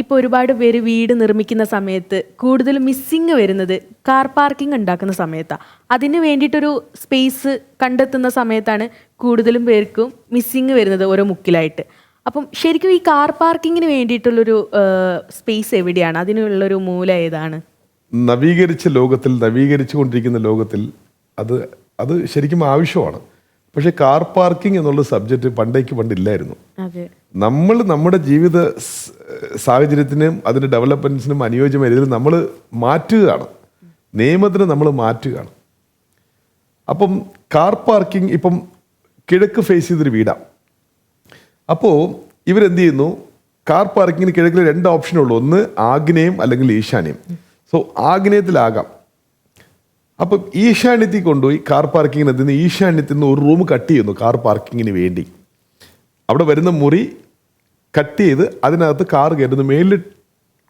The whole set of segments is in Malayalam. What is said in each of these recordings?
ഇപ്പോൾ ഒരുപാട് പേര് വീട് നിർമ്മിക്കുന്ന സമയത്ത് കൂടുതൽ മിസ്സിങ് വരുന്നത് കാർ പാർക്കിംഗ് ഉണ്ടാക്കുന്ന സമയത്താണ് അതിന് വേണ്ടിയിട്ടൊരു സ്പേസ് കണ്ടെത്തുന്ന സമയത്താണ് കൂടുതലും പേർക്കും മിസ്സിങ് വരുന്നത് ഓരോ മുക്കിലായിട്ട്. അപ്പം ശരിക്കും ഈ കാർ പാർക്കിങ്ങിന് വേണ്ടിയിട്ടുള്ളൊരു സ്പേസ് എവിടെയാണ്? അതിനുള്ളൊരു മൂല ഏതാണ്? നവീകരിച്ച ലോകത്തിൽ നവീകരിച്ചു കൊണ്ടിരിക്കുന്ന ലോകത്തിൽ അത് അത് ശരിക്കും ആവശ്യമാണ്. പക്ഷേ കാർ പാർക്കിംഗ് എന്നുള്ള സബ്ജക്റ്റ് പണ്ടേക്ക് പണ്ടില്ലായിരുന്നു. നമ്മൾ നമ്മുടെ ജീവിത സാഹചര്യത്തിനും അതിന്റെ ഡെവലപ്മെൻസിനും അനുയോജ്യമായ രീതിയിൽ നമ്മൾ മാറ്റുകയാണ്. നിയമത്തിന് നമ്മൾ മാറ്റുകയാണ്. അപ്പം കാർ പാർക്കിംഗ് ഇപ്പം കിഴക്ക് ഫേസ് ചെയ്തൊരു വീടാണ് അപ്പോൾ ഇവരെന്ത് ചെയ്യുന്നു? കാർ പാർക്കിങ്ങിന് കിഴക്കിൽ രണ്ട് ഓപ്ഷനുള്ളൂ ഒന്ന് ആഗ്നേയം അല്ലെങ്കിൽ ഈശാന്യം. സോ ആഗ്നേയത്തിലാകാം. അപ്പം ഈശാന്യത്തിൽ കൊണ്ടുപോയി കാർ പാർക്കിങ്ങിന് നിന്ന് ഈശാന്യത്തിൽ നിന്ന് ഒരു റൂം കട്ട് ചെയ്യുന്നു കാർ പാർക്കിങ്ങിന് വേണ്ടി. അവിടെ വരുന്ന മുറി കട്ട് ചെയ്ത് അതിനകത്ത് കാർ കയറ്റുന്നു മേലിൽ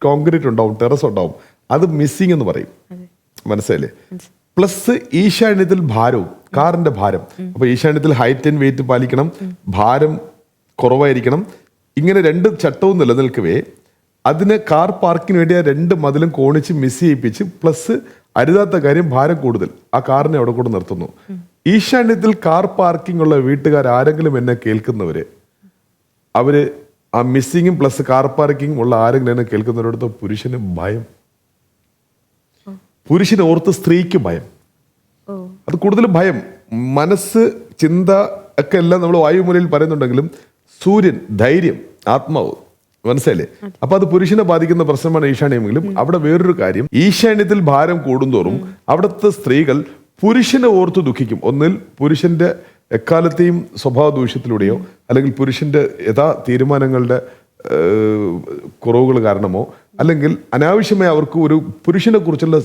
കോൺക്രീറ്റ് ഉണ്ടാവും ടെറസ് ഉണ്ടാവും. അത് മിസ്സിങ് എന്ന് പറയും. മനസ്സിലായില്ലേ? പ്ലസ് ഈശാന്യത്തിൽ ഭാരവും കാറിന്റെ ഭാരം. അപ്പൊ ഈശാന്യത്തിൽ ഹൈറ്റ് ആൻഡ് വെയിറ്റ് പാലിക്കണം. ഭാരം കുറവായിരിക്കണം. ഇങ്ങനെ രണ്ട് ചട്ടവും നിലനിൽക്കവേ അതിന് കാർ പാർക്കിന് വേണ്ടി ആ രണ്ട് മതിലും കോണിച്ച് മിസ് ചെയ്യിപ്പിച്ച് പ്ലസ് അരുതാത്ത കാര്യം ഭാരം കൂടുതൽ. ആ കാറിനെ അവിടെ കൂടെ നിർത്തുന്നു. ഈശാന്യത്തിൽ കാർ പാർക്കിംഗ് ഉള്ള വീട്ടുകാർ ആരെങ്കിലും എന്നെ കേൾക്കുന്നവര് അവർ ആ മിസ്സിങ്ങും പ്ലസ് കാർ പാർക്കിംഗ് ഉള്ള ആരെങ്കിലും എന്നെ കേൾക്കുന്നവരോടത്ത് പുരുഷന് ഭയം. പുരുഷനെ ഓർത്ത് സ്ത്രീക്ക് ഭയം. അത് കൂടുതലും ഭയം. മനസ്സ് ചിന്ത ഒക്കെ എല്ലാം നമ്മൾ വായുമൂലയിൽ പറയുന്നുണ്ടെങ്കിലും സൂര്യൻ ധൈര്യം ആത്മാവ്. മനസ്സിലല്ലേ അപ്പൊ അത് പുരുഷനെ ബാധിക്കുന്ന പ്രശ്നമാണ് ഈശാന്യമെങ്കിലും അവിടെ വേറൊരു കാര്യം. ഈശാന്യത്തിൽ ഭാരം കൂടുന്തോറും അവിടുത്തെ സ്ത്രീകൾ പുരുഷനെ ഓർത്ത് ദുഃഖിക്കും. ഒന്നിൽ പുരുഷന്റെ എക്കാലത്തെയും സ്വഭാവ ദൂഷ്യത്തിലൂടെയോ അല്ലെങ്കിൽ പുരുഷന്റെ യഥാ തീരുമാനങ്ങളുടെ കുറവുകൾ കാരണമോ അല്ലെങ്കിൽ അനാവശ്യമായി അവർക്ക് ഒരു പുരുഷനെ കുറിച്ചുള്ള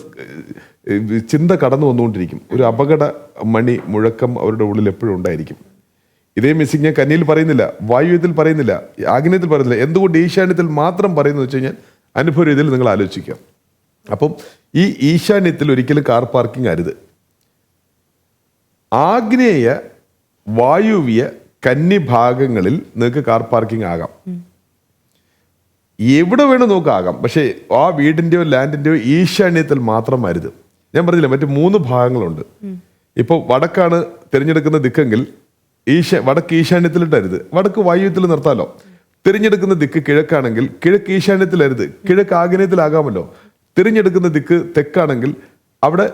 ചിന്ത കടന്നു വന്നുകൊണ്ടിരിക്കും. ഒരു അപകട മണി മുഴക്കം അവരുടെ ഉള്ളിൽ എപ്പോഴും ഉണ്ടായിരിക്കും. ഇതേ മിസ്സിങ് ഞാൻ കന്നിയിൽ പറയുന്നില്ല വായുവ്യത്തിൽ പറയുന്നില്ല ആഗ്നേയത്തിൽ പറയുന്നില്ല. എന്തുകൊണ്ട് ഈശാന്യത്തിൽ മാത്രം പറയുന്നു വെച്ച് കഴിഞ്ഞാൽ അനുഭവ രീതിയിൽ നിങ്ങൾ ആലോചിക്കുക. അപ്പം ഈ ഈശാന്യത്തിൽ ഒരിക്കലും കാർ പാർക്കിംഗ് അരുത്. ആഗ്നേയ വായുവ്യ കന്നി ഭാഗങ്ങളിൽ നിങ്ങൾക്ക് കാർ പാർക്കിംഗ് ആകാം. എവിടെ വേണം നോക്കാം ആകാം. പക്ഷേ ആ വീടിന്റെയോ ലാൻഡിന്റെയോ ഈശാന്യത്തിൽ മാത്രം അരുത്. ഞാൻ പറഞ്ഞില്ല മറ്റു മൂന്ന് ഭാഗങ്ങളുണ്ട്. ഇപ്പോൾ വടക്കാണ് തിരഞ്ഞെടുക്കുന്ന ദിക്കെങ്കിൽ ഈശ വടക്ക് ഈശാന്യത്തിലിട്ടരുത് വടക്ക് വായുവ്യത്തിൽ നിർത്താലോ? തിരഞ്ഞെടുക്കുന്ന ദിക്ക് കിഴക്കാണെങ്കിൽ കിഴക്ക് ഈശാന്യത്തിലരുത് കിഴക്ക് ആഗ്നേയത്തിലാകാമല്ലോ. തിരഞ്ഞെടുക്കുന്ന ദിക്ക് തെക്കാണെങ്കിൽ അവിടെ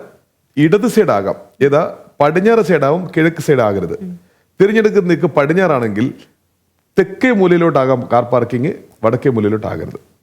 ഇടത് സൈഡ് ആകാം. ഏതാ? പടിഞ്ഞാറ് സൈഡാവും കിഴക്ക് സൈഡ് ആകരുത് തിരഞ്ഞെടുക്കുന്ന പടിഞ്ഞാറാണെങ്കിൽ തെക്കേ മൂലയിലോട്ടാകാം കാർ പാർക്കിംഗ് വടക്കേ മൂലയിലോട്ടാകരുത്.